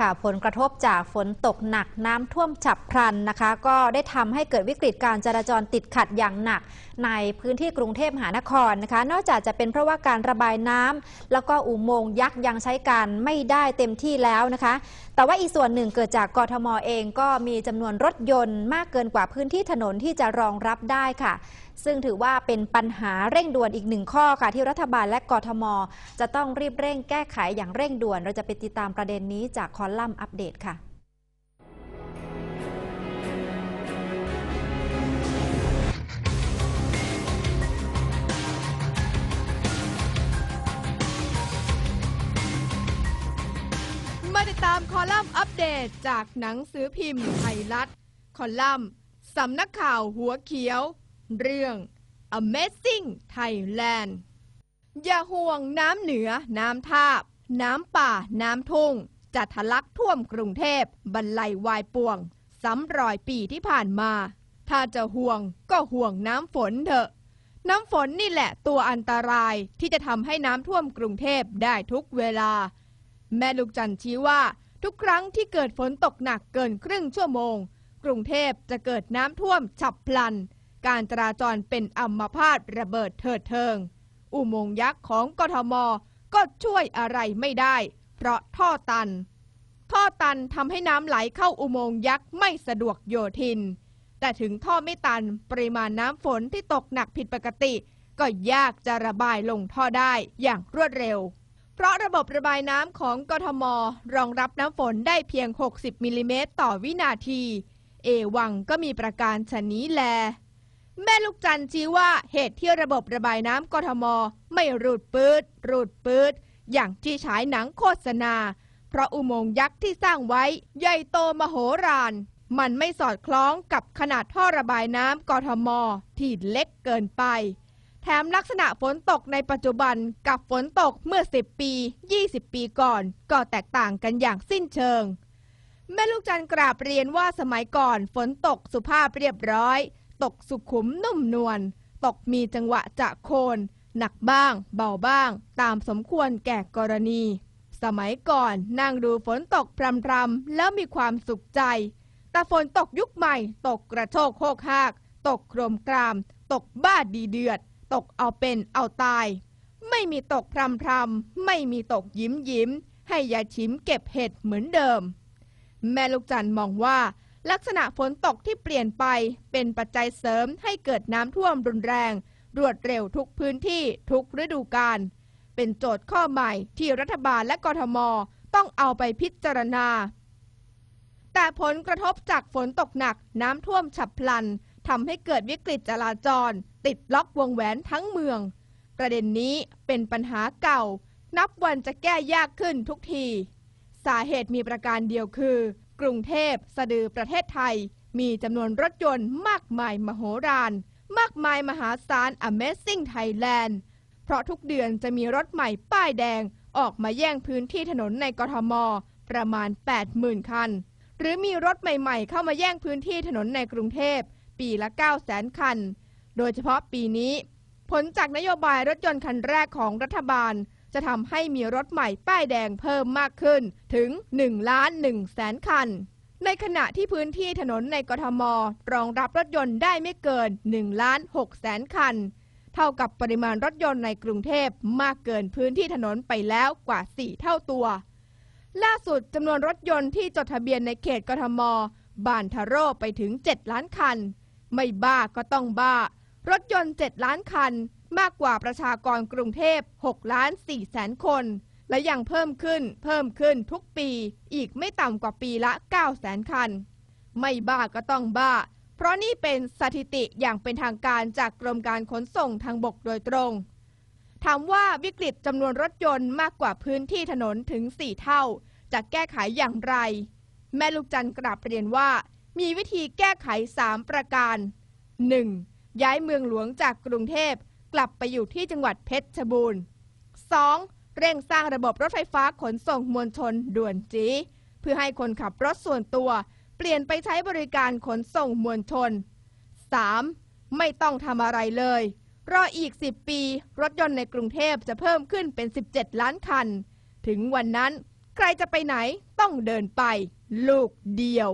ค่ะ ผลกระทบจากฝนตกหนักน้ำท่วมฉับพลันนะคะ ก็ได้ทำให้เกิดวิกฤตการจราจรติดขัดอย่างหนัก ในพื้นที่กรุงเทพมหานครนะคะ นอกจากจะเป็นเพราะว่าการระบายน้ำแล้วก็อุโมงค์ยักษ์ยังใช้การไม่ได้เต็มที่แล้วนะคะ แต่ว่าอีกส่วนหนึ่งเกิดจากกทมเองก็มีจำนวนรถยนต์มากเกินกว่าพื้นที่ถนนที่จะรองรับได้ค่ะซึ่งถือว่าเป็นปัญหาเร่งด่วนอีกหนึ่งข้อค่ะ ที่รัฐบาลและกทม จะต้องรีบเร่งแก้ไขอย่างเร่งด่วน เราจะไปติดตามประเด็นนี้จากคอลัมน์อัปเดตค่ะมาติดตามคอลัมน์อัปเดตจากหนังสือพิมพ์ไทยรัฐ คอลัมน์สำนักข่าวหัวเขียว เรื่อง Amazing Thailand อย่าห่วงน้ำเหนือ น้ำทาบ น้ำป่า น้ำทุ่ง จะทะลักท่วมกรุงเทพบรรลัยวายป่วงซ้ำรอยปีที่ผ่านมา ถ้าจะห่วงก็ห่วงน้ำฝนเถอะ น้ำฝนนี่แหละตัวอันตรายที่จะทำให้น้ำท่วมกรุงเทพได้ทุกเวลา แม่ลูกจันท์ชี้ว่า ทุกครั้งที่เกิดฝนตกหนักเกินครึ่งชั่วโมง กรุงเทพจะเกิดน้ำท่วมฉับพลัน การจราจรเป็นอัมพาตระเบิดเถิดเทิง อุโมงค์ยักษ์ของกทมก็ช่วยอะไรไม่ได้ เพราะท่อตัน ท่อตันทำให้น้ำไหลเข้าอุโมงค์ยักษ์ไม่สะดวกโยทิน แต่ถึงท่อไม่ตันปริมาณน้ำฝนที่ตกหนักผิดปกติ ก็ยากจะระบายลงท่อได้อย่างรวดเร็ว เพราะระบบระบายน้ำของกทม รองรับน้ำฝนได้เพียง 60มิลลิเมตรต่อวินาที เอวังก็มีประการชนนี้แลแม่ลูกจันชี้ว่าเหตุที่ระบบระบายน้ำกทม ไม่รูดปืดรูดปืด อย่างที่ฉายหนังโฆษณา เพราะอุโมงค์ยักษ์ที่สร้างไว้ใหญ่โตมโหฬารมันไม่สอดคล้องกับขนาดท่อระบายน้ำกทม ที่เล็กเกินไป แถมลักษณะฝนตกในปัจจุบันกับฝนตกเมื่อ 10 ปี 20 ปีก่อน ก็แตกต่างกันอย่างสิ้นเชิง แม่ลูกจันทร์กราบเรียนว่าสมัยก่อนฝนตกสุภาพเรียบร้อย ตกสุขุมนุ่มนวลตกมีจังหวะจะโคน หนักบ้าง เบาบ้าง ตามสมควรแก่กรณี สมัยก่อนนั่งดูฝนตกพรำๆแล้วมีความสุขใจ แต่ฝนตกยุคใหม่ ตกกระโชกโคกหาก ตกโครมกราม ตกบ้าดีเดือด ตกเอาเป็นเอาตาย ไม่มีตกพรำพรำๆไม่มีตกยิ้มยิ้ม ให้ยาชิมเก็บเห็ดเหมือนเดิม แม่ลูกจันทร์มองว่าลักษณะฝนตกที่เปลี่ยนไปเป็นปัจจัยเสริมให้เกิดน้ำท่วมรุนแรง รวดเร็วทุกพื้นที่ทุกฤดูกาลเป็นโจทย์ข้อใหม่ที่รัฐบาลและกทม ต้องเอาไปพิจารณา แต่ผลกระทบจากฝนตกหนักน้ำท่วมฉับพลันทำให้เกิดวิกฤตจราจร ติดล็อกวงแหวนทั้งเมือง ประเด็นนี้เป็นปัญหาเก่า นับวันจะแก้ยากขึ้นทุกที สาเหตุมีประการเดียวคือ กรุงเทพสะดือประเทศไทย มีจำนวนรถยนต์มากมายมโหฬาร มากมายมหาศาล Amazing Thailand เพราะทุกเดือนจะมีรถใหม่ป้ายแดงออกมาแย่งพื้นที่ถนนในกทม ประมาณ 80,000 คัน หรือมีรถใหม่ๆ เข้ามาแย่งพื้นที่ถนนในกรุงเทพ ปีละ 900,000 คัน โดยเฉพาะปีนี้ ผลจากนโยบายรถยนต์คันแรกของรัฐบาล จะทำให้มีรถใหม่ป้ายแดงเพิ่มมากขึ้นถึง 1 ล้าน1แสนคัน ในขณะที่พื้นที่ถนนในกทม รองรับรถยนต์ได้ไม่เกิน1ล้าน6แสนคัน เท่ากับปริมาณรถยนต์ในกรุงเทพมากเกินพื้นที่ถนนไปแล้วกว่า 4 เท่าตัว ล่าสุดจำนวนรถยนต์ที่จดทะเบียนในเขตกทม บานทาโร่ไปถึง 7 ล้านคัน ไม่บ้าก็ต้องบ้า รถยนต์ 7 ล้านคัน มากกว่าประชากรกรุงเทพ6ล้าน4แสนคน และยังเพิ่มขึ้นเพิ่มขึ้นทุกปีอีกไม่ต่ำกว่าปีละ9แสนคัน ไม่บ้าก็ต้องบ้า เพราะนี่เป็นสถิติอย่างเป็นทางการจากกรมการขนส่งทางบกโดยตรง ถามว่าวิกฤตจำนวนรถยนต์มากกว่าพื้นที่ถนนถึง 4 เท่า จะแก้ไขอย่างไร แม่ลูกจันกราบเรียนว่า มีวิธีแก้ไข 3 ประการ 1. ย้ายเมืองหลวงจากกรุงเทพกลับไปอยู่ที่จังหวัดเพชรบูรณ์ 2. เร่งสร้างระบบรถไฟฟ้าขนส่งมวลชนด่วนจี เพื่อให้คนขับรถส่วนตัว เปลี่ยนไปใช้บริการขนส่งมวลชน 3. ไม่ต้องทำอะไรเลย รออีก 10 ปี รถยนต์ในกรุงเทพจะเพิ่มขึ้นเป็น 17 ล้านคัน ถึงวันนั้นใใครจะไปไหนต้องเดินไป ลูกเดียว